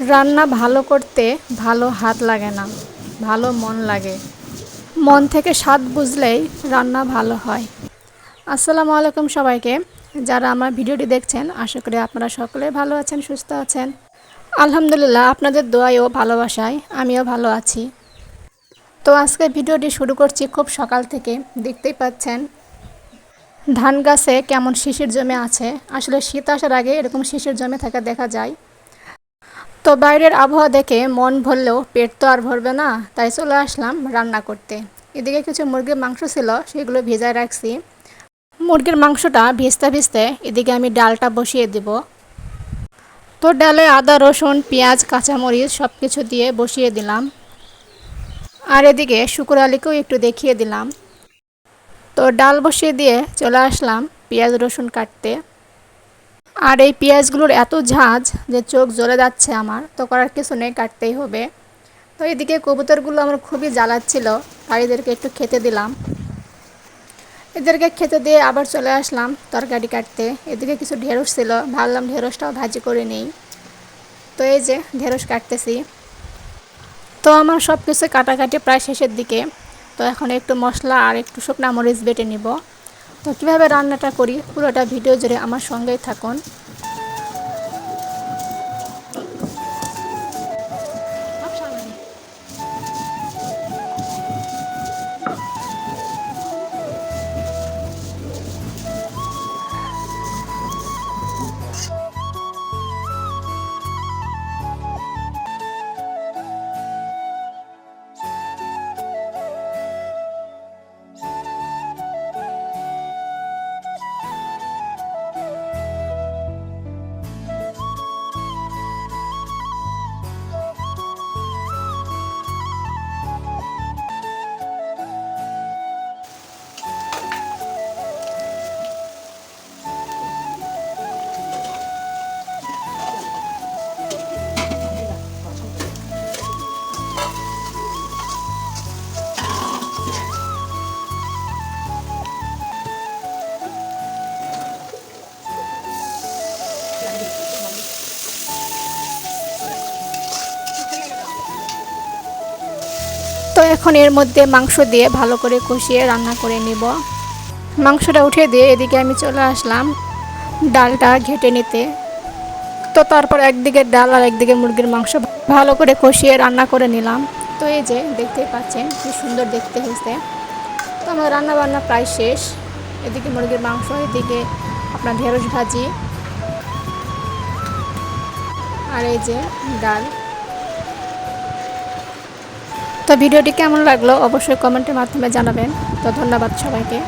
রান্না ভালো করতে ভালো হাত লাগে না, ভালো মন লাগে। মন থেকে স্বাদ বুঝলেই রান্না ভালো হয়। আসসালামু আলাইকুম সবাইকে। যারা আমার ভিডিওটি দেখছেন, আশা করি আপনারা সকলে ভালো আছেন, সুস্থ আছেন। আলহামদুলিল্লাহ, আপনাদের দোয়াই ও ভালোবাসায় আমিও ভালো আছি। তো আজকে ভিডিওটি শুরু করছি খুব সকাল থেকে, দেখতেই পাচ্ছেন। ধান গাছে কেমন শিশির জমে আছে? আসলে শীত আসার আগে এরকম শিশির জমে থাকা দেখা যায়। তো বাইরের আবহাওয়া দেখে মন ভরলেও পেট তো আর ভরবে না, তাই চলে আসলাম রান্না করতে। এদিকে কিছু মুরগির মাংস ছিল, সেগুলো ভেজায় রাখছি। মুরগির মাংসটা ভিজতে ভিজতে এদিকে আমি ডালটা বসিয়ে দেব। তো ডালে আদা, রসুন, পেঁয়াজ, কাঁচামরিচ সব কিছু দিয়ে বসিয়ে দিলাম। আর এদিকে শুকুর আলীকেও একটু দেখিয়ে দিলাম। তো ডাল বসিয়ে দিয়ে চলে আসলাম পেঁয়াজ, রসুন কাটতে। আর এই পেঁয়াজগুলোর এত ঝাঁজ যে চোখ জ্বলে যাচ্ছে আমার, তো করার কিছু নেই, কাটতেই হবে। তো এদিকে কবুতরগুলো আমার খুবই জ্বালাচ্ছিল, আর এদেরকে একটু খেতে দিলাম। এদেরকে খেতে দিয়ে আবার চলে আসলাম তরকারি কাটতে। এদিকে কিছু ঢেঁড়স ছিল, ভাবলাম ঢেঁড়সটাও ভাজি করে নেই। তো এই যে ঢেঁড়স কাটতেছি। তো আমার সব কিছু কাটাকাটি প্রায় শেষের দিকে। তো এখন একটু মশলা আর একটু শুকনা মরিচ বেটে নিব। তো কীভাবে রান্নাটা করি? পুরোটা ভিডিও জুড়ে আমার সঙ্গেই থাকুন। তো এখন এর মধ্যে মাংস দিয়ে ভালো করে কষিয়ে রান্না করে নিব। মাংসটা উঠে দিয়ে এদিকে আমি চলে আসলাম ডালটা ঘেটে নিতে। তো তারপর একদিকে ডাল আর একদিকে মুরগির মাংস ভালো করে কষিয়ে রান্না করে নিলাম। তো এই যে দেখতেই পাচ্ছেন কি সুন্দর দেখতে হয়েছে। তো আমার রান্না বান্না প্রায় শেষ। এদিকে মুরগির মাংস, এদিকে আপনার ঢেঁড়স ভাজি। আর এই যে ডাল। তো ভিডিওটি কেমন লাগল অবশ্যই কমেন্টের মাধ্যমে জানাবেন। তো ধন্যবাদ সবাইকে।